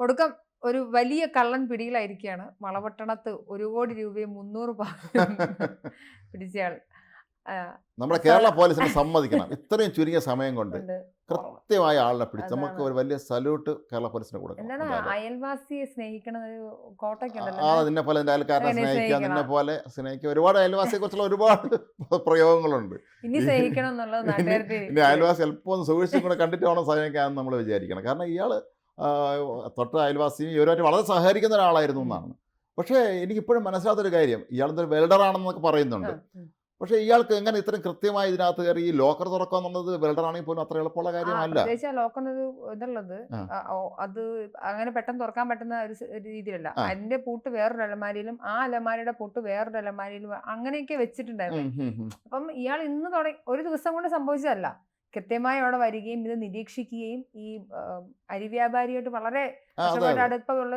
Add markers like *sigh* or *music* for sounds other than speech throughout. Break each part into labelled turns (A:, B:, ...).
A: ഒടുക്കം ഒരു വലിയ കള്ളൻ പിടിയിലായിരിക്കുകയാണ് വളപട്ടണത്ത് ഒരു കോടി രൂപയും മുന്നൂറ് പിടിച്ചയാൾ.
B: നമ്മുടെ കേരള പോലീസിനെ സമ്മതിക്കണം. ഇത്രയും ചുരുങ്ങിയ സമയം കൊണ്ട്. കൃത്യമായ ആളിനെ പിടിച്ച് നമുക്ക് ഒരു വലിയ സല്യൂട്ട് കേരള പോലീസിന് കൊടുക്കണം.
A: അയൽവാസിയെ സ്നേഹിക്കണം ഒരു
B: ആ നിന്നെ പോലെ നിന്റെ അയൽക്കാരനെ സ്നേഹിക്കുക. നിന്നെ പോലെ സ്നേഹിക്കുക. ഒരുപാട് അയൽവാസിയെ കുറിച്ചുള്ള ഒരുപാട് പ്രയോഗങ്ങളുണ്ട്.
A: ഇനി സ്നേഹിക്കണം എന്നുള്ളത്
B: ഇനി- അയൽവാസി അല്പം ഒന്ന് സൂക്ഷിച്ചും കൂടെ കണ്ടിട്ട് വേണം സഹായിക്കാൻ നമ്മൾ വിചാരിക്കണം. കാരണം ഇയാൾ തൊട്ട അയൽവാസിയും ഇവരുമായിട്ട് വളരെ സഹകരിക്കുന്ന ഒരാളായിരുന്നു എന്നാണ്. പക്ഷേ എനിക്കിപ്പോഴും മനസ്സിലാത്തൊരു കാര്യം ഇയാളെന്തൊരു വെൽഡറാണെന്നൊക്കെ പറയുന്നുണ്ട്. പക്ഷേ ഇയാൾക്ക് എങ്ങനെ ഇത്രയും കൃത്യമായി ഇതിനകത്ത് കയറി ഈ ലോക്കർ തുറക്കുക എന്നുള്ളത് വെൽഡറാണെങ്കിൽ പോലും അത്ര എളുപ്പമുള്ള കാര്യമല്ല.
A: ഒരു ഇതുള്ളത് അത് അങ്ങനെ പെട്ടെന്ന് തുറക്കാൻ പറ്റുന്ന ഒരു രീതിയിലല്ല. അതിന്റെ പൂട്ട് വേറൊരു അലമാരിയിലും ആ അലമാരിയുടെ പൂട്ട് വേറൊരു അലമാരിയിലും അങ്ങനെയൊക്കെ വെച്ചിട്ടുണ്ടായിരുന്നു. അപ്പം ഇയാൾ ഇന്ന് തുടങ്ങി ഒരു ദിവസം കൊണ്ട് സംഭവിച്ചതല്ല. കൃത്യമായി അവിടെ വരികയും ഇത് നിരീക്ഷിക്കുകയും ഈ അരി വ്യാപാരിയായിട്ട് വളരെ അടുപ്പമുള്ള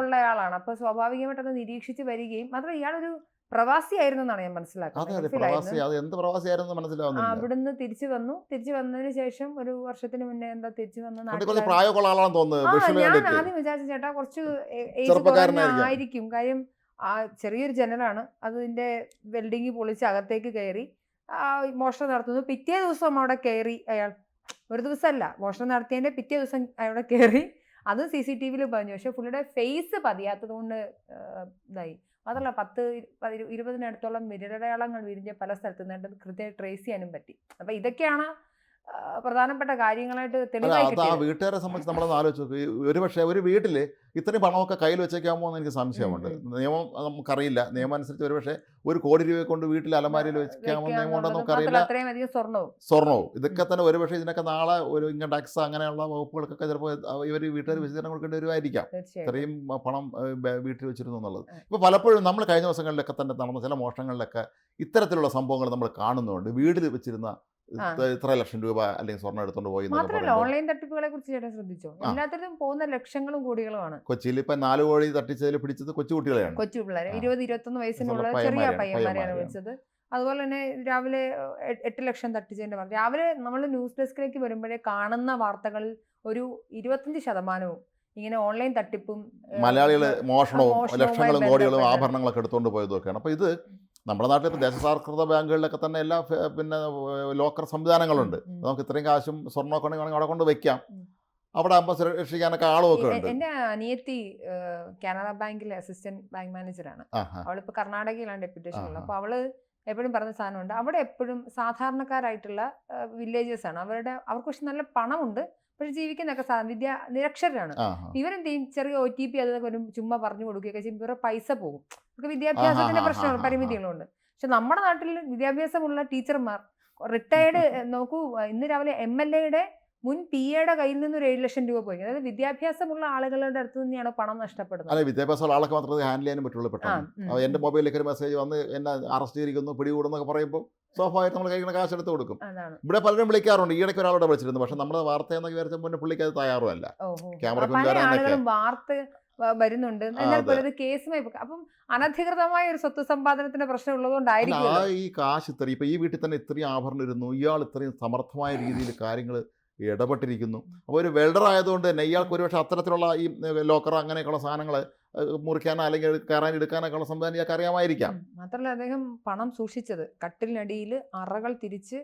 A: ഉള്ള ആളാണ്. അപ്പൊ സ്വാഭാവികമായിട്ട് അത് നിരീക്ഷിച്ച് വരികയും മാത്രം ഇയാളൊരു പ്രവാസിയായിരുന്നു എന്നാണ് ഞാൻ മനസ്സിലാക്കുന്നത്. അവിടുന്ന് തിരിച്ചു വന്നു. തിരിച്ചു വന്നതിന് ശേഷം ഒരു വർഷത്തിന് മുന്നേ എന്താ തിരിച്ചു വന്ന ഞാൻ ആദ്യം വിചാരിച്ചു ചേട്ടാ കുറച്ച് ഏജ് ആയിരിക്കും. കാര്യം ആ ചെറിയൊരു ജനലാണ്. അതിന്റെ വെൽഡിങ് പൊളിച്ച് അകത്തേക്ക് കയറി. മോഷണം നടത്തുന്നു. പിറ്റേ ദിവസം അവിടെ കയറി അയാൾ ഒരു ദിവസമല്ല മോഷണം നടത്തിയതിന്റെ പിറ്റേ ദിവസം അവിടെ കയറി അതും സി സി ടി വിയിൽ പറഞ്ഞു. പക്ഷെ പുള്ളിയുടെ ഫേസ് പതിയാത്തത് കൊണ്ട് ഇതായി. മാത്രമല്ല പത്ത് ഇരുപതിനടുത്തോളം വിരലടയാളങ്ങൾ വിരിഞ്ഞ പല സ്ഥലത്തു നിന്നിട്ട് കൃത്യമായി ട്രേസ് ചെയ്യാനും പറ്റി. അപ്പം ഇതൊക്കെയാണ് പ്രധാനപ്പെട്ട കാര്യങ്ങളായിട്ട്
B: അല്ല
A: തെളിവായി
B: അത് ആ
A: കിട്ടിയത്
B: വീട്ടുകാരെ സംബന്ധിച്ച് നമ്മൾ ആലോചിച്ച് നോക്ക്. ഒരു പക്ഷേ ഒരു വീട്ടിൽ ഇത്രയും പണമൊക്കെ കയ്യിൽ വെച്ചേക്കാമോ എന്ന് എനിക്ക് സംശയമുണ്ട്. നിയമം നമുക്കറിയില്ല. നിയമം അനുസരിച്ച് ഒരു പക്ഷേ ഒരു കോടി രൂപയെ കൊണ്ട് വീട്ടിൽ അലമാരിയിൽ വെക്കാമോ നിയമം ഉണ്ടോ നമുക്കറിയില്ല.
A: മാത്രമല്ല അത്രയും അധികം സ്വർണവും.
B: സ്വർണവും. ഇതൊക്കെ തന്നെ ഒരു പക്ഷേ ഇതിനൊക്കെ നാളെ ഒരു ഇൻകം ടാക്സ് അങ്ങനെയുള്ള വകുപ്പുകൾക്കൊക്കെ ചിലപ്പോൾ ഇവർ വീട്ടുകാർ വിശദീകരണം കൊടുക്കേണ്ടി വരുമായിരിക്കാം. ഇത്രയും പണം ഏഹ്, ബ- വീട്ടിൽ വെച്ചിരുന്നു എന്നുള്ളത്. ഇപ്പോൾ പലപ്പോഴും നമ്മൾ കഴിഞ്ഞ ദിവസങ്ങളിലൊക്കെ തന്നെ നടന്ന ചില മോഷണങ്ങളിലൊക്കെ ഇത്തരത്തിലുള്ള സംഭവങ്ങൾ നമ്മൾ കാണുന്നുണ്ട്. വീട്ടിൽ വെച്ചിരുന്ന. ഇത്ര- ലക്ഷം രൂപ അല്ലെങ്കിൽ സ്വർണം എടുത്തോണ്ട് പോയി
A: മാത്രമല്ല ഓൺലൈൻ തട്ടിപ്പുകളെ കുറിച്ച് ചേട്ടൻ ശ്രദ്ധിച്ചോ?
B: ആ.
A: എല്ലാത്തിലും പോകുന്ന ലക്ഷങ്ങളും കോടികളുമാണ്.
B: കൊച്ചിയിൽ ഇപ്പൊ നാല് കോടി തട്ടിച്ചതിൽ പിടിച്ചത്
A: കൊച്ചു പിള്ളേർ
B: ആ.
A: ഇരുപത് ഇരുപത്തൊന്ന് വയസ്സിനുള്ള ചെറിയ
B: പയ്യന്മാരെയാണ്.
A: വിളിച്ചത്. അതുപോലെ തന്നെ രാവിലെ എട്ട് ലക്ഷം തട്ടിച്ചതിന്റെ വാർത്ത. രാവിലെ നമ്മൾ ന്യൂസ് ഡെസ്കിലേക്ക് വരുമ്പോഴേ കാണുന്ന വാർത്തകളിൽ ഒരു ഇരുപത്തഞ്ച് ശതമാനവും ഇങ്ങനെ ഓൺലൈൻ തട്ടിപ്പും മലയാളികളെ
B: മലയാളികൾ മോഷണവും ലക്ഷങ്ങളും കോടികളും ആഭരണങ്ങളൊക്കെ എടുത്തുകൊണ്ട് പോയതൊക്കെയാണ് അപ്പൊ ഇത് നമ്മുടെ നാട്ടിൽ ഇപ്പോൾ ദേശസാൽകൃത ബാങ്കുകളിലൊക്കെ തന്നെ എല്ലാ പിന്നെ ലോക്കർ സംവിധാനങ്ങളുണ്ട്. നമുക്ക് ഇത്രയും കാശും സ്വർണമൊക്കെ ഉണ്ടെങ്കിൽ അവിടെ കൊണ്ട് വെക്കാം. അവിടെ ആകുമ്പോൾ സുരക്ഷിക്കാനൊക്കെ
A: ആളുമൊക്കെ
B: ഉണ്ട്.
A: എന്റെ അനിയത്തി കാനറ ബാങ്കിലെ അസിസ്റ്റന്റ് ബാങ്ക് മാനേജറാണ്. അവളിപ്പോൾ കർണാടകയിലാണ് ഡെപ്യൂട്ടേഷൻ ഉള്ളത്. അപ്പോൾ അവൾ എപ്പോഴും പറഞ്ഞ സാധനമുണ്ട്. അവിടെ എപ്പോഴും സാധാരണക്കാരായിട്ടുള്ള വില്ലേജസ് ആണ്. അവരുടെ അവർക്ക് പക്ഷെ നല്ല പണമുണ്ട്. പക്ഷെ ജീവിക്കുന്നൊക്കെ സാധനം വിദ്യ
B: നിരക്ഷരാണ്
A: ഇവരെന്ത് ചെയ്യും ചെറിയ ഒ ടി പി അതൊക്കെ വരും ചുമ്മാ പറഞ്ഞു കൊടുക്കുകയൊക്കെ ചെയ്യും. ഇവരുടെ പൈസ പോകും. അവർക്ക് വിദ്യാഭ്യാസത്തിന്റെ
B: പ്രശ്നങ്ങൾ
A: പരിമിതികളുണ്ട്. പക്ഷെ നമ്മുടെ നാട്ടിൽ വിദ്യാഭ്യാസമുള്ള ടീച്ചർമാർ റിട്ടയർഡ് നോക്കൂ ഇന്ന് രാവിലെ എം എൽ എയുടെ മുൻ പി എയുടെ കയ്യിൽ നിന്ന് ഒരു ഏഴ് ലക്ഷം രൂപ പോയി. അതായത് വിദ്യാഭ്യാസമുള്ള ആളുകളുടെ അടുത്ത് നിന്നാണ് പണം നഷ്ടപ്പെടുന്നത്?
B: അല്ല വിദ്യാഭ്യാസമുള്ള ആളൊക്കെ മാത്രമേ ഹാൻഡിൽ ചെയ്യാനും പറ്റുള്ളൂ പെട്ടെന്ന്. എന്റെ മൊബൈലിലേക്ക് ഒരു മെസ്സേജ് വന്ന് എന്നെ അറസ്റ്റ് ചെയ്തിരിക്കുന്നു പിടികൂടുന്നൊക്കെ പറയുമ്പോൾ സ്വാഭാവികമായിട്ട് നമ്മൾ കഴിക്കുന്ന കാശ് എടുത്ത് കൊടുക്കും. ഇവിടെ പലരും വിളിക്കാറുണ്ട് ഈയിടയ്ക്ക് ഒരാളോട് വിളിച്ചിരുന്നു. പക്ഷെ നമ്മുടെ വാർത്ത എന്നൊക്കെ വിചാരിച്ച മുന്നേ പുള്ളിക്ക് അത് തയ്യാറുമല്ല. ക്യാമറ.
A: വാർത്ത വരുന്നുണ്ട്. എന്നാൽ
B: അതെ.
A: കേസുമായി. അപ്പം അനധികൃതമായ ഒരു സ്വത്ത് സമ്പാദനത്തിന്റെ പ്രശ്നം ഉള്ളതുകൊണ്ടായിരിക്കും
B: ഈ കാശ് ഇത്രയും ഇപ്പൊ ഈ വീട്ടിൽ തന്നെ ഇത്രയും ആഭരണം ഇരുന്നു. ഇയാൾ ഇത്രയും സമർത്ഥമായ രീതിയിൽ കാര്യങ്ങൾ ഇടപെട്ടിരിക്കുന്നു. അപ്പോൾ ഒരു വെൽഡർ ആയതുകൊണ്ട് തന്നെ ഇയാൾക്ക് ഒരുപക്ഷെ അത്തരത്തിലുള്ള ഈ ലോക്കർ അങ്ങനെയൊക്കെയുള്ള സാധനങ്ങൾ മുറിക്കാനോ അല്ലെങ്കിൽ കയറാൻ എടുക്കാനൊക്കെ ഉള്ള സംവിധാനം ഇയാൾക്ക് അറിയാമായിരിക്കാം.
A: മാത്രമല്ല അദ്ദേഹം പണം സൂക്ഷിച്ചത്. കട്ടിലിനടിയിൽ അറകൾ തിരിച്ച്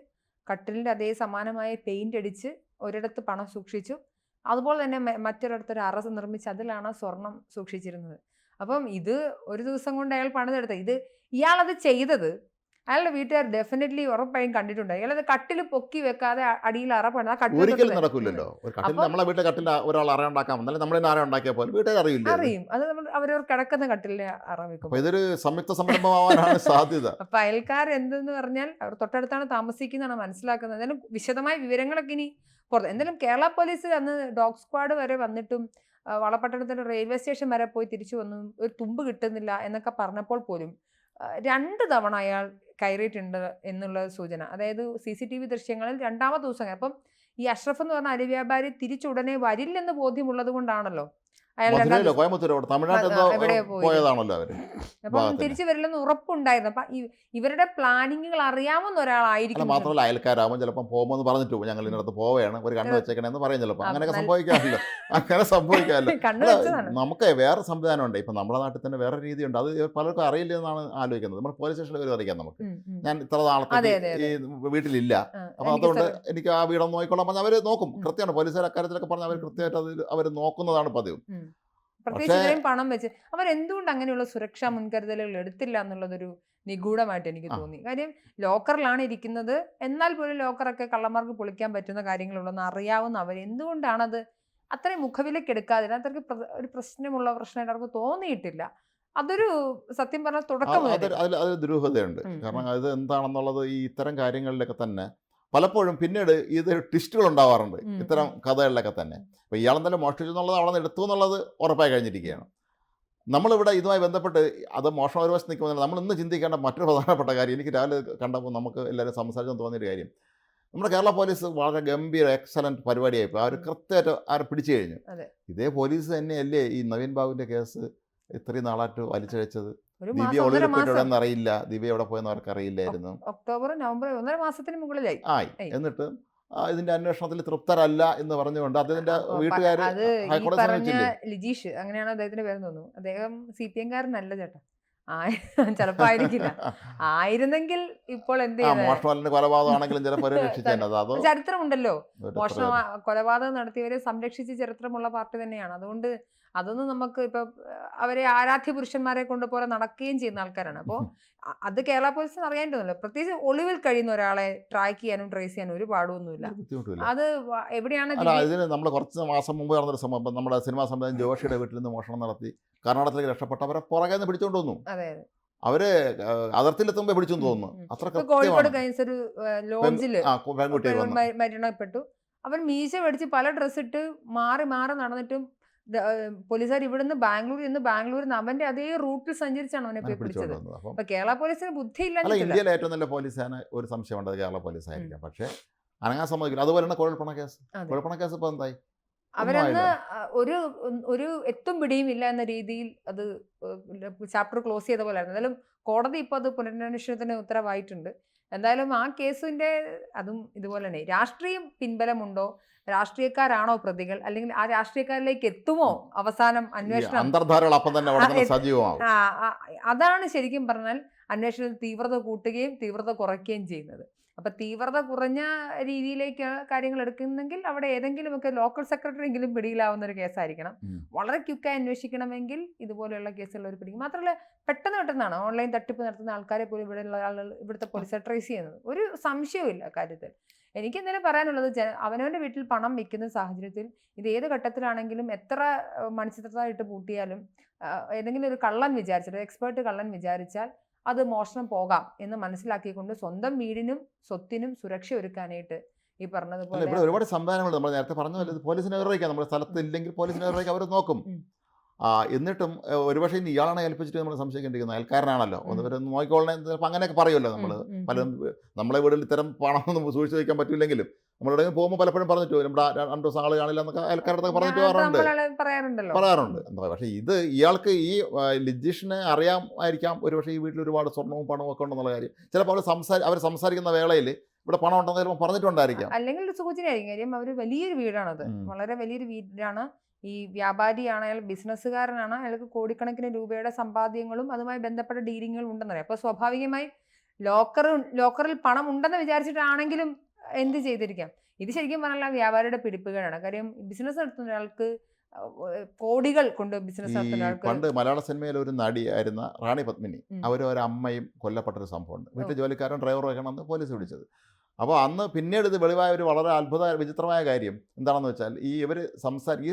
A: കട്ടിലിന്റെ അതേ സമാനമായ പെയിന്റ് അടിച്ച് ഒരിടത്ത് പണം സൂക്ഷിച്ചു. അതുപോലെ തന്നെ മറ്റൊരിടത്തൊരു മറ്റൊരിടത്ത് ഒരു അറ നിർമ്മിച്ച് അതിലാണ് സ്വർണം സൂക്ഷിച്ചിരുന്നത്. അപ്പം ഇത് ഒരു ദിവസം കൊണ്ട് അയാൾ പണിതെടുത്ത ഇത് ഇയാളത് ചെയ്തത് അയാളുടെ വീട്ടുകാർ ഡെഫിനറ്റ്ലി ഉറപ്പായും കണ്ടിട്ടുണ്ട്. അയാളത് കട്ടിൽ പൊക്കി വെക്കാതെ അടിയിൽ അറപ്പാണ്. പണിത് ആ കട്ടിൽ
B: ഒരിക്കലും നടക്കില്ലല്ലോ നമ്മളെ വീട്ടിലെ കട്ടിൽ ഒരാൾ അറ ഉണ്ടാക്കാൻ വന്നാലും നമ്മൾ അറ ഉണ്ടാക്കിയ പോലെ വീട്ടുകാർ അറിയില്ല ഇത്.
A: അറിയും. അത് നമ്മൾ അവരവർ കിടക്കുന്ന കട്ടിലിനെ അറ വെക്കും.
B: ഇതൊരു സംയുക്ത സംരംഭമാവാനാണ് *laughs* സാധ്യത.
A: അപ്പൊ അയൽക്കാർ എന്തെന്ന് പറഞ്ഞാൽ അവർ തൊട്ടടുത്താണ് താമസിക്കുന്നതാണ് മനസ്സിലാക്കുന്നത്. എന്തായാലും വിശദമായ വിവരങ്ങളൊക്കെ ഇനി പുറത്ത് എന്തായാലും കേരള പോലീസ് അന്ന് ഡോഗ് സ്ക്വാഡ് വരെ വന്നിട്ടും വളപട്ടണത്തിന് റെയിൽവേ സ്റ്റേഷൻ വരെ പോയി തിരിച്ചു വന്നു. ഒരു തുമ്പ് കിട്ടുന്നില്ല എന്നൊക്കെ പറഞ്ഞപ്പോൾ പോലും രണ്ട് തവണ അയാൾ കയറിയിട്ടുണ്ട് എന്നുള്ള സൂചന. അതായത് സി സി ടി വി ദൃശ്യങ്ങളിൽ രണ്ടാമത്തെ ദിവസം അപ്പം ഈ അഷ്റഫ് എന്ന് പറഞ്ഞ അരി വ്യാപാരി തിരിച്ചുടനെ വരില്ലെന്ന് ബോധ്യമുള്ളത് കൊണ്ടാണല്ലോ
B: മധുരയിലോ കോയമ്പത്തൂരോ തമിഴ്നാട്ടിൽ പോയതാണല്ലോ അവർ
A: അപ്പം. തിരിച്ചു വരില്ലെന്ന് ഉറപ്പുണ്ടായിരുന്നു. അപ്പൊ ഇവരുടെ പ്ലാനിങ്ങുകൾ അറിയാവുന്ന
B: അല്ല
A: ഒരാളായിരിക്കും
B: മാത്രമല്ല അയൽക്കാരാകുമ്പോൾ ചിലപ്പോൾ പോകുമെന്ന് പറഞ്ഞിട്ട് പോകും. ഞങ്ങൾ ഇതിനടുത്ത് പോവുകയാണ്. ഒരു കണ്ണ്. വെച്ചേക്കണെന്ന് പറയും ചിലപ്പോൾ അങ്ങനെയൊക്കെ
A: സംഭവിക്കാറില്ല
B: സംഭവിക്കാമല്ലോ. *laughs* അങ്ങനെ സംഭവിക്കാമല്ലോ.
A: വെച്ചതാണ്.
B: നമുക്ക് വേറെ സംവിധാനം ഉണ്ട് ഇപ്പം നമ്മുടെ നാട്ടിൽ തന്നെ വേറെ രീതിയുണ്ട്. അത് പലർക്കും അറിയില്ലെന്നാണ് ആലോചിക്കുന്നത്. നമ്മൾ പോലീസ് സ്റ്റേഷനിൽ വരും അറിയിക്കാം നമുക്ക്. ഞാൻ ഇത്ര
A: നാളത്തെ
B: നാളത്തേക്ക് ഈ വീട്ടിലില്ല.
A: അപ്പൊ
B: അതുകൊണ്ട് എനിക്ക് ആ വീടൊന്ന് നോക്കിക്കൊള്ളാം പറഞ്ഞാൽ അവർ നോക്കും. കൃത്യമാണ്. പോലീസുകാർ അക്കാര്യത്തിലൊക്കെ പറഞ്ഞാൽ അവർ കൃത്യമായിട്ട് അത് അവർ നോക്കുന്നതാണ് പതിവ്.
A: പ്രത്യേകിച്ച് ഇത്രയും പണം വെച്ച് അവരെന്തുകൊണ്ട് അങ്ങനെയുള്ള സുരക്ഷാ മുൻകരുതലുകൾ എടുത്തില്ല എന്നുള്ളതൊരു നിഗൂഢമായിട്ട് എനിക്ക്. തോന്നി. കാര്യം ലോക്കറിലാണ് ഇരിക്കുന്നത്. എന്നാൽ പോലും ലോക്കറൊക്കെ കള്ളന്മാർക്ക് പൊളിക്കാൻ പറ്റുന്ന കാര്യങ്ങളുണ്ടെന്ന് അറിയാവുന്ന അവർ എന്തുകൊണ്ടാണത് അത്രയും മുഖവിലേക്ക് എടുക്കാതെ അത്രയ്ക്ക് ഒരു പ്രശ്നമുള്ള പ്രശ്നമായിട്ട് അവർക്ക് തോന്നിയിട്ടില്ല. അതൊരു സത്യം പറഞ്ഞാൽ തുടക്കം
B: അതിൽ ദുരൂഹതയുണ്ട്. കാരണം അത് എന്താണെന്നുള്ളത് ഈ ഇത്തരം കാര്യങ്ങളിലൊക്കെ തന്നെ പലപ്പോഴും പിന്നീട് ഇത് ട്വിസ്റ്റുകൾ ഉണ്ടാവാറുണ്ട്. ഇത്തരം കഥകളിലൊക്കെ തന്നെ. അപ്പോൾ ഇയാളെ തന്നെ മോഷ്ടിച്ചു എന്നുള്ളത് അവിടെ നിന്ന് എടുത്തു എന്നുള്ളത് ഉറപ്പായി കഴിഞ്ഞിരിക്കുകയാണ്. നമ്മളിവിടെ ഇതുമായി ബന്ധപ്പെട്ട് അത് മോഷണം ഒരു വശത്ത് നിൽക്കുമ്പോൾ നമ്മൾ ഇന്ന് ചിന്തിക്കേണ്ട മറ്റൊരു പ്രധാനപ്പെട്ട കാര്യം എനിക്ക് രാവിലെ കണ്ടപ്പോൾ നമുക്ക് എല്ലാവരും സംസാരിച്ചെന്ന് തോന്നിയൊരു കാര്യം. നമ്മുടെ കേരള പോലീസ് വളരെ ഗംഭീര എക്സലന്റ് പരിപാടിയായിപ്പോൾ അവർ. കൃത്യമായിട്ട് ആരെ പിടിച്ചു കഴിഞ്ഞു. ഇതേ പോലീസ് തന്നെയല്ലേ ഈ നവീൻ ബാബുവിന്റെ കേസ് ഇത്രയും നാളായിട്ട് വലിച്ചഴച്ചത്?
A: ഒരു
B: ദിവ്യ ഒളിവിൽ അറിയില്ല ദിവ്യ എവിടെ പോയെന്ന് അവർക്ക് അറിയില്ലായിരുന്നു.
A: ഒക്ടോബർ നവംബർ ഒന്നര മാസത്തിന് മുകളിലായി.
B: ആയി. എന്നിട്ട് ഇതിന്റെ അന്വേഷണത്തിൽ തൃപ്തരല്ല എന്ന് പറഞ്ഞുകൊണ്ട് അദ്ദേഹത്തിന്റെ വീട്ടുകാർ ഹൈക്കോടതി
A: ലിജീഷ് അങ്ങനെയാണ് അദ്ദേഹത്തിന്റെ പേര് തോന്നുന്നു. അദ്ദേഹം സി പി എംകാരനല്ല ചേട്ടാ. ചിലപ്പോ ആയിരിക്കില്ല. ആയിരുന്നെങ്കിൽ ഇപ്പോൾ എന്ത്
B: കൊലപാതകമാണെങ്കിലും ചിലപ്പോൾ
A: ചരിത്രമുണ്ടല്ലോ. മോഷണം കൊലപാതകം നടത്തിയവരെ സംരക്ഷിച്ച് ചരിത്രമുള്ള പാർട്ടി തന്നെയാണ്. അതുകൊണ്ട് അതൊന്നും നമുക്ക് ഇപ്പൊ അവരെ ആരാധ്യ പുരുഷന്മാരെ കൊണ്ട് പോലെ നടക്കുകയും ചെയ്യുന്ന ആൾക്കാരാണ്. അപ്പോൾ അത് കേരള പോലീസിന് അറിയേണ്ടതല്ലോ പ്രത്യേകിച്ച് ഒളിവിൽ കഴിയുന്ന ഒരാളെ ട്രാക്ക് ചെയ്യാനും ട്രേസ് ചെയ്യാനും ഒരു പാടുമൊന്നുമില്ല.
B: ഒരു
A: അത് എവിടെയാണ്
B: ഇതിന് നമ്മൾ കുറച്ച് മാസം മുമ്പ് നടന്നൊരു സംഭവം. നമ്മുടെ സിനിമാ സംവിധാനം ജോഷിയുടെ വീട്ടിൽ നിന്ന് മോഷണം നടത്തി കർണാടകത്തിലേക്ക് രക്ഷപ്പെട്ടവരെ പുറകെ നിന്ന് പിടിച്ചുകൊണ്ട് വന്നു.
A: അതെ
B: അവർ അതിർത്തിയിലെത്തുമ്പോ
A: പിടിച്ചു
B: തോന്നുന്നു. അത്ര
A: കോഴിക്കോട് മരണപ്പെട്ടു അവൻ മീശ മേടിച്ച് പല ഡ്രസ്സ് ഇട്ട് മാറി മാറി നടന്നിട്ടും പോലീസുകാർ ഇവിടുന്ന് ബാംഗ്ലൂരിൽ നിന്ന് ബാംഗ്ലൂർ നിന്ന് അവന്റെ അതേ റൂട്ടിൽ സഞ്ചരിച്ചാണ് അവനെ പോയി പിടിച്ചത്
B: അപ്പൊ
A: കേരള പോലീസിന് ബുദ്ധി
B: അല്ല
A: ഇല്ല
B: ഇന്ത്യയിലെ ഏറ്റവും നല്ല പോലീസാണ് ഒരു സംശയമുണ്ട്. ഉണ്ടത് കേരള പോലീസ് ആയിരിക്കാം പക്ഷേ അനങ്ങാൻ സമ്മതിക്കില്ല. അതുപോലെയാണ് കുഴൽപ്പണ കേസ്. കുഴൽപ്പണ കേസ് ഇപ്പൊ എന്തായി?
A: അവരന്ന് ഒരു ഒരു എത്തും പിടിയും ഇല്ല എന്ന രീതിയിൽ അത് ചാപ്റ്റർ ക്ലോസ് ചെയ്ത പോലെ ആയിരുന്നു എന്തായാലും കോടതി ഇപ്പോൾ അത് പുനരന്വേഷണത്തിന് ഉത്തരവായിട്ടുണ്ട്. എന്തായാലും ആ കേസിന്റെ അതും ഇതുപോലെ തന്നെ. രാഷ്ട്രീയം പിൻബലമുണ്ടോ? രാഷ്ട്രീയക്കാരാണോ പ്രതികൾ? അല്ലെങ്കിൽ ആ രാഷ്ട്രീയക്കാരിലേക്ക് എത്തുമോ? അവസാനം അന്വേഷണം.
B: അന്തർധാരകൾ അപ്പം തന്നെ സജീവമാവും.
A: അതാണ് ശരിക്കും പറഞ്ഞാൽ അന്വേഷണത്തിൽ തീവ്രത കൂട്ടുകയും തീവ്രത കുറയ്ക്കുകയും ചെയ്യുന്നത്. അപ്പൊ തീവ്രത കുറഞ്ഞ രീതിയിലേക്ക് കാര്യങ്ങൾ എടുക്കുന്നെങ്കിൽ അവിടെ ഏതെങ്കിലുമൊക്കെ ലോക്കൽ സെക്രട്ടറി എങ്കിലും പിടിയിലാവുന്ന ഒരു കേസായിരിക്കണം. വളരെ ക്യുക്കായി അന്വേഷിക്കണമെങ്കിൽ ഇതുപോലെയുള്ള കേസുകൾ ഒരു പിടിക്കും. മാത്രമല്ല പെട്ടെന്ന് പെട്ടെന്നാണ് ഓൺലൈൻ തട്ടിപ്പ് നടത്തുന്ന ആൾക്കാരെ പോലും ഇവിടെയുള്ള ആളുകൾ ഇവിടുത്തെ പോലീസ് ട്രേസ് ചെയ്യുന്നത്. ഒരു സംശയവും ഇല്ല കാര്യത്തിൽ. എനിക്ക് എന്തെങ്കിലും പറയാനുള്ളത് അവനവന്റെ വീട്ടിൽ പണം വെക്കുന്ന സാഹചര്യത്തിൽ ഇത് ഏത് ഘട്ടത്തിലാണെങ്കിലും എത്ര മണിച്ചിത്രത്തായിട്ട് പൂട്ടിയാലും ഏതെങ്കിലും ഒരു കള്ളൻ വിചാരിച്ചിട്ട് എക്സ്പേർട്ട് കള്ളൻ വിചാരിച്ചാൽ അത് മോഷണം പോകാം എന്ന് മനസ്സിലാക്കിക്കൊണ്ട് സ്വന്തം വീടിനും സ്വത്തിനും സുരക്ഷ ഒരുക്കാനായിട്ട് ഈ പറഞ്ഞതുപോലെ
B: ഇവിടെ ഒരുപാട് സംവിധാനങ്ങൾ നമ്മൾ നേരത്തെ പറഞ്ഞ പോലീസിനെ നിർവഹിക്കാം. നമ്മുടെ സ്ഥലത്ത് ഇല്ലെങ്കിൽ പോലീസിനെ നിർവഹിക്കാം അവർ നോക്കും. എന്നിട്ടും ഒരുപക്ഷെ ഇനി ഇയാളാണ് ഏൽപ്പിച്ചിട്ട് നമ്മൾ സംശയിക്കേണ്ടിരിക്കുന്നത് അയൽക്കാരനാണല്ലോ. ഒന്ന്. ഇവരെ നോക്കിക്കോളണേ ചിലപ്പോൾ അങ്ങനെയൊക്കെ പറയുമല്ലോ നമ്മൾ. പലരും നമ്മളെ വീട്ടിൽ ഇത്തരം പണമൊന്നും സൂക്ഷിച്ച് വയ്ക്കാൻ പറ്റില്ലെങ്കിലും നമ്മളെവിടെയും പോകുമ്പോൾ പലപ്പോഴും പറഞ്ഞിട്ട്. നമ്മുടെ രണ്ട് ദിവസം ആൾ കാണില്ല എന്നൊക്കെ അയൽക്കാരുടെ പറഞ്ഞിട്ട്
A: പറയാറുണ്ട്
B: പറയാറുണ്ട്. എന്താ പക്ഷേ ഇത് ഇയാൾക്ക് ഈ ലിജിഷിനെ അറിയാമായിരിക്കാം ഒരുപക്ഷെ ഈ വീട്ടിൽ ഒരുപാട് സ്വർണവും പണവും ഒക്കെ ഉണ്ടെന്നുള്ള കാര്യം. ചിലപ്പോൾ അവർ സംസാരി അവർ സംസാരിക്കുന്ന വേളയിൽ ഇവിടെ പണം ഉണ്ടെന്ന് ചിലപ്പോൾ പറഞ്ഞിട്ടുണ്ടായിരിക്കാം.
A: അല്ലെങ്കിൽ ഒരു സൂചനയായിരിക്കും കാര്യം അവർ വലിയൊരു വീടാണത്. വളരെ വലിയൊരു വീടാണ്. ഈ വ്യാപാരിയാണ് അയാൾ ബിസിനസ്സുകാരനാണ്. അയാൾക്ക് കോടിക്കണക്കിന് രൂപയുടെ സമ്പാദ്യങ്ങളും അതുമായി ബന്ധപ്പെട്ട ഡീലിങ്ങുകളും ഉണ്ടെന്നറിയാം. അപ്പോൾ സ്വാഭാവികമായി ലോക്കർ ലോക്കറിൽ പണം ഉണ്ടെന്ന് വിചാരിച്ചിട്ടാണെങ്കിലും എന്ത് ചെയ്തിരിക്കാം? ഇത് ശരിക്കും പറഞ്ഞാൽ വ്യാപാരിയുടെ പിടിപ്പുകേടാണ്. കാര്യം ബിസിനസ് നടത്തുന്ന ഒരാൾക്ക് കോടികൾ കൊണ്ട് ബിസിനസ് നടത്തുന്ന
B: പണ്ട് മലയാള സിനിമയിൽ ഒരു നടിയായിരുന്ന റാണി പത്മിനി.
A: അവരൊരമ്മയും
B: അവർ ഒരു അമ്മയും കൊല്ലപ്പെട്ടൊരു സംഭവമുണ്ട്. വീട്ടിൽ ജോലിക്കാരൻ ഡ്രൈവർ വെക്കണമെന്ന് പോലീസ് വിളിച്ചത്. അപ്പോൾ അന്ന് പിന്നീട് ഇത് വെളിവായ ഒരു വളരെ അത്ഭുത വിചിത്രമായ കാര്യം എന്താണെന്ന് വെച്ചാൽ ഈ ഇവർ സംസാരി ഈ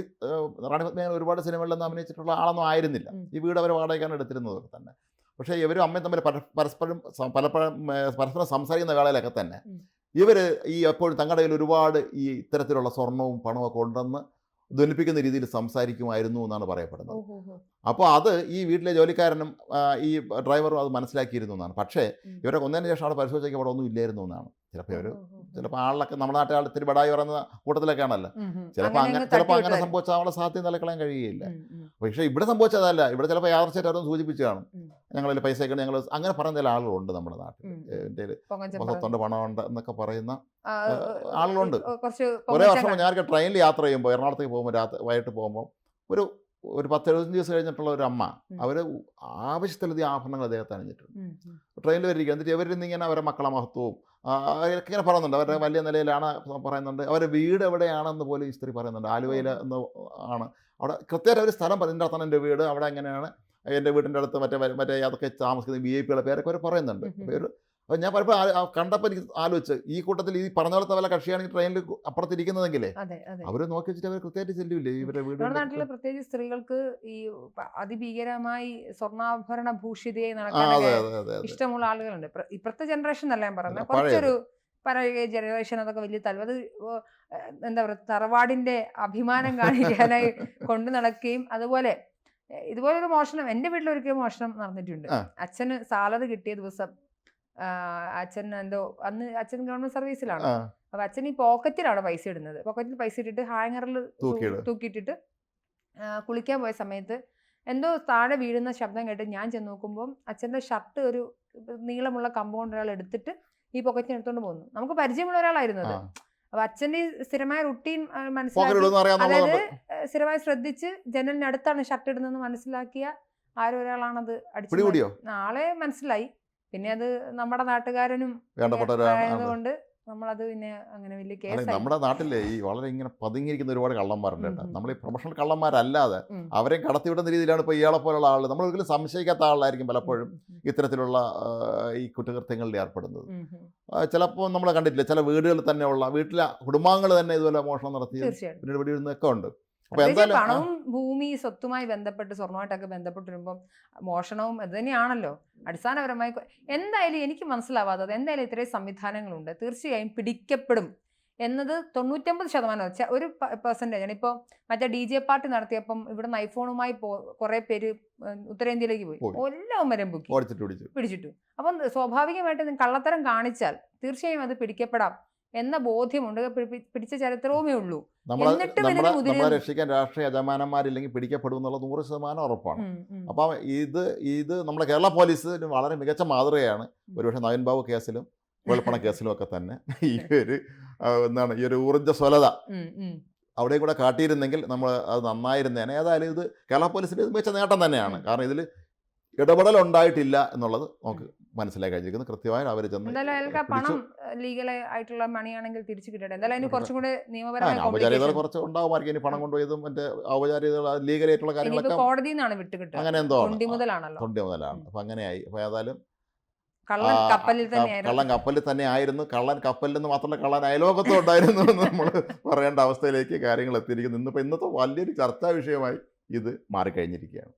B: റാണി പത്മിനി ഒരുപാട് സിനിമകളിലൊന്നും അഭിനയിച്ചിട്ടുള്ള ആളൊന്നും ആയിരുന്നില്ല. ഈ വീട് അവർ വാടകയ്ക്കാണ് എടുത്തിരുന്നതൊക്കെ തന്നെ. പക്ഷേ ഇവരും അമ്മയും തമ്മിൽ പരസ്പരം പലപ്പോഴും പരസ്പരം സംസാരിക്കുന്ന വേളയിലൊക്കെ തന്നെ. ഇവർ ഈ എപ്പോഴും തങ്ങളുടെ കയ്യിൽ ഒരുപാട് ഈ ഇത്തരത്തിലുള്ള സ്വർണവും പണവും ഒക്കെ ഉണ്ടെന്ന് ധ്വനിപ്പിക്കുന്ന രീതിയിൽ സംസാരിക്കുമായിരുന്നു എന്നാണ് പറയപ്പെടുന്നത് അപ്പോൾ അത് ഈ വീട്ടിലെ ജോലിക്കാരനും ഈ ഡ്രൈവറും അത് മനസ്സിലാക്കിയിരുന്നു എന്നാണ് പക്ഷേ. ഇവരെ കൊന്നതിന് ശേഷം അവിടെ പരിശോധിച്ചൊക്കെ അവിടെ ഒന്നും ഇല്ലായിരുന്നു എന്നാണ് ചിലപ്പോൾ ഇവർ. ചിലപ്പോൾ ആളിലൊക്കെ നമ്മുടെ നാട്ടിൽ ഇത്തിരി ബടായി പറയുന്ന
A: കൂട്ടത്തിലൊക്കെയാണല്ലോ.
B: ചിലപ്പോൾ
A: അങ്ങനെ
B: അങ്ങനെ
A: അങ്ങ്
B: ചിലപ്പോൾ അങ്ങനെ സംഭവിച്ചാൽ അവളെ സാധ്യത നിലക്കളയാൻ കഴിയുകയില്ല. പക്ഷേ ഇവിടെ സംഭവിച്ചതല്ല ഇവിടെ ചിലപ്പോൾ യാദർച്ഛയായിട്ട് അവരൊന്നും സൂചിപ്പിച്ചു കാണും. ഞങ്ങളിൽ പൈസ ഒക്കെ ഞങ്ങൾ അങ്ങനെ പറയുന്ന ചില ആളുകളുണ്ട് നമ്മുടെ നാട്ടിൽ.
A: എന്റെ
B: മൊത്തത്തോണ്ട് പണമുണ്ട് എന്നൊക്കെ പറയുന്ന ആളുകളുണ്ട്. ഒരേ വർഷം ഞാനൊക്കെ ട്രെയിനിൽ യാത്ര ചെയ്യുമ്പോൾ എറണാകുളത്തേക്ക് പോകുമ്പോൾ രാത്രി വൈകിട്ട് പോകുമ്പോൾ ഒരു ഒരു പത്ത് എഴുപത്തഞ്ച് ദിവസം കഴിഞ്ഞിട്ടുള്ള ഒരു അമ്മ. അവർ ആവശ്യത്തിലധികം ആഭരണങ്ങൾ അദ്ദേഹത്തെ അണിഞ്ഞിട്ടുണ്ട്. ട്രെയിനിൽ വരിക എന്നിട്ട് ഇവരിൽ ഇങ്ങനെ അവരെ മക്കളെ മഹത്വവും അവരൊക്കെ ഇങ്ങനെ പറയുന്നുണ്ട്. അവരുടെ വലിയ നിലയിലാണ് പറയുന്നുണ്ട്. അവരുടെ വീട് എവിടെയാണെന്ന് പോലും ഈ സ്ത്രീ പറയുന്നുണ്ട്. ആലുവയിൽ എന്ന് ആണ്. അവിടെ കൃത്യമായിട്ട് ഒരു സ്ഥലം പറഞ്ഞിട്ടാണ് എന്റെ വീട്. അവിടെ എങ്ങനെയാണ് എന്റെ വീടിന്റെ അടുത്ത് മറ്റേ മറ്റേ അതൊക്കെ താമസിക്കുന്ന വി ഐ പിയുടെ പേരൊക്കെ അവർ പറയുന്നുണ്ട്. പേര് ഞാൻ ആ കണ്ടപ്പോൾ എനിക്ക് ആലോചിച്ച് ഈ കൂട്ടത്തിൽ ഈ പറഞ്ഞ പോലത്തെ വല്ല കക്ഷിയാണെങ്കിൽ ട്രെയിനിൽ അപ്പുറത്തിരിക്കുന്നതെങ്കിലേ? അവർ നോക്കി വെച്ചിട്ട് അവർ കൃത്യമായിട്ട് ചെല്ലില്ലേ? ഇവരുടെ വീട്
A: നാട്ടിൽ നാട്ടിൽ പ്രത്യേകിച്ച് സ്ത്രീകൾക്ക് ഈ അതിഭീകരമായി സ്വർണാഭരണ ഭൂഷിതയായി
B: അതെ അതെ
A: ഇഷ്ടമുള്ള ആളുകളുണ്ട്. ഇപ്പോഴത്തെ ജനറേഷൻ അല്ല ഞാൻ
B: പറഞ്ഞത്.
A: കുറച്ചൊരു പഴയ ജനറേഷൻ അതൊക്കെ വലിയ തലവ് അത് എന്താ പറയുക തറവാടിന്റെ അഭിമാനം കാണിക്കാനായി *laughs* കൊണ്ടു നടക്കുകയും അതുപോലെ ഏഹ്, ഇതുപോലെ ഒരു മോഷണം എന്റെ വീട്ടിൽ ഒരിക്കലും മോഷണം നടന്നിട്ടുണ്ട്. അച്ഛന് സാലറി കിട്ടിയ ദിവസം അച്ഛൻ എന്തോ അന്ന് അച്ഛൻ ഗവൺമെന്റ് സർവീസിലാണ്. അപ്പൊ അച്ഛൻ ഈ പോക്കറ്റിലാണ് പൈസ ഇടുന്നത്. പോക്കറ്റിൽ പൈസ ഇട്ടിട്ട് ഹാങ്ങറിൽ തൂക്കിയിട്ടിട്ട് കുളിക്കാൻ പോയ സമയത്ത് എന്തോ താഴെ വീഴുന്ന ശബ്ദം കേട്ട് ഞാൻ ചെന്ന് നോക്കുമ്പോൾ അച്ഛന്റെ ഷർട്ട് ഒരു നീളമുള്ള കമ്പൗണ്ട് ഒരാൾ എടുത്തിട്ട് ഈ പോക്കറ്റിന് എടുത്തുകൊണ്ട് പോകുന്നു നമുക്ക് പരിചയമുള്ള ഒരാളായിരുന്നു അത്. അപ്പൊ അച്ഛന്റെ സ്ഥിരമായ റുട്ടീൻ മനസ്സിലാക്കി അതായത് സ്ഥിരമായി ശ്രദ്ധിച്ച് ജനലിനടുത്താണ് ഷർട്ട് ഇടുന്നതെന്ന് മനസ്സിലാക്കിയ ആരോ ഒരാളാണത് അടിച്ചു ആളെ മനസ്സിലായി. പിന്നെ അത് നമ്മുടെ നാട്ടുകാരനും കൊണ്ട് നമ്മളത് പിന്നെ അങ്ങനെ വലിയ കേസ്
B: നമ്മുടെ നാട്ടിലെ ഈ വളരെ ഇങ്ങനെ പതുങ്ങിയിരിക്കുന്ന ഒരുപാട് കള്ളന്മാരുണ്ട് കേട്ടോ. നമ്മൾ ഈ പ്രൊഫഷണൽ കള്ളന്മാരല്ലാതെ അവരെ കടത്തിവിടുന്ന രീതിയിലാണ് ഇപ്പോൾ ഇയാളെ പോലുള്ള ആൾ നമ്മൾ ഒരിക്കലും സംശയിക്കാത്ത ആളായിരിക്കും പലപ്പോഴും ഇത്തരത്തിലുള്ള ഈ കുറ്റകൃത്യങ്ങളിൽ ഏർപ്പെടുന്നത്. ചിലപ്പോൾ നമ്മൾ കണ്ടിട്ടില്ല ചില വീടുകളിൽ തന്നെയുള്ള വീട്ടിലെ കുടുംബാംഗങ്ങൾ തന്നെ ഇതുപോലെ മോഷണം നടത്തി പിന്നീട് വെടിയിടുന്നൊക്കെ ഉണ്ട്.
A: പണവും ഭൂമി സ്വത്തുമായി ബന്ധപ്പെട്ട് സ്വർണമായിട്ടൊക്കെ ബന്ധപ്പെട്ട് വരുമ്പം മോഷണവും അത് തന്നെയാണല്ലോ. അടിസ്ഥാനപരമായി എന്തായാലും എനിക്ക് മനസ്സിലാവാത്തത് എന്തായാലും ഇത്രയും സംവിധാനങ്ങളുണ്ട്. തീർച്ചയായും പിടിക്കപ്പെടും എന്നത് തൊണ്ണൂറ്റമ്പത് ശതമാനം ഒരു പെർസെന്റേജ് ആണ്. ഇപ്പോൾ മറ്റേ ഡി ജെ പാർട്ടി നടത്തിയപ്പം ഇവിടുന്ന് ഐഫോണുമായി പോ കുറേ പേര് ഉത്തരേന്ത്യയിലേക്ക് പോയി. എല്ലാം വരെ പിടിച്ചിട്ടു. അപ്പം സ്വാഭാവികമായിട്ട് കള്ളത്തരം കാണിച്ചാൽ തീർച്ചയായും അത് പിടിക്കപ്പെടാം. എന്ന ബോധ്യമുണ്ട്. പിടി- പിടിച്ച ചരിത്രവുമേ ഉള്ളൂ.
B: നമ്മളെ. രക്ഷിക്കാൻ രാഷ്ട്രീയ യജമാനന്മാരില്ലെങ്കിൽ പിടിക്കപ്പെടും എന്നുള്ള നൂറ് ശതമാനം ഉറപ്പാണ്. അപ്പം ഇത് ഇത് നമ്മുടെ കേരള പോലീസിന് വളരെ മികച്ച മാതൃകയാണ്. ഒരുപക്ഷെ നവീൻ ബാബു കേസിലും വെളുപ്പണ *laughs* കേസിലും ഒക്കെ തന്നെ ഈ ഒരു എന്താണ് ഈ ഒരു
A: ഊർജസ്വലത.
B: അവിടെയും കൂടെ കാട്ടിയിരുന്നെങ്കിൽ നമ്മൾ അത് നന്നായിരുന്നേനെ. ഏതായാലും ഇത് കേരള പോലീസിന്റെ മികച്ച നേട്ടം തന്നെയാണ്. കാരണം ഇതിൽ ഇടപെടൽ ഉണ്ടായിട്ടില്ല എന്നുള്ളത് നമുക്ക് മനസ്സിലായി കഴിഞ്ഞിരിക്കുന്നത് കൃത്യമായി അവർ ചെന്ന്
A: പണം ലീഗൽ ആയിട്ടുള്ള മണിയാണെങ്കിൽ തിരിച്ചു കിട്ടട്ടെ. എന്തായാലും. കുറച്ചും കൂടെ നിയമപരമായ
B: ഔപചാരികതകൾ. കുറച്ച് ഉണ്ടാവുമായിരിക്കും. ഇനി പണം കൊണ്ടുപോയതും മറ്റേ ഔപചാരികതകൾ ലീഗലായിട്ടുള്ള കാര്യങ്ങളൊക്കെ
A: കോടതിയിൽ നിന്നാണ് വിട്ടുകിട്ടുക
B: അങ്ങനെ എന്തോ
A: തൊണ്ടി മുതലാണല്ലോ.
B: തൊണ്ടി മുതലാണ്. അപ്പൊ അങ്ങനെയായി. അപ്പോൾ ഏതായാലും
A: കള്ളൻ കപ്പലിൽ
B: കള്ളൻ കപ്പലിൽ തന്നെ ആയിരുന്നു. കള്ളൻ കപ്പലിൽ നിന്ന് മാത്രമല്ല കള്ളൻ അയലോകത്തും ഉണ്ടായിരുന്നു എന്ന് നമ്മൾ പറയേണ്ട അവസ്ഥയിലേക്ക് കാര്യങ്ങൾ എത്തിയിരിക്കുന്നു. ഇന്നിപ്പോൾ ഇന്നത്തെ വലിയൊരു ചർച്ചാ വിഷയമായി ഇത് മാറിക്കഴിഞ്ഞിരിക്കുകയാണ്.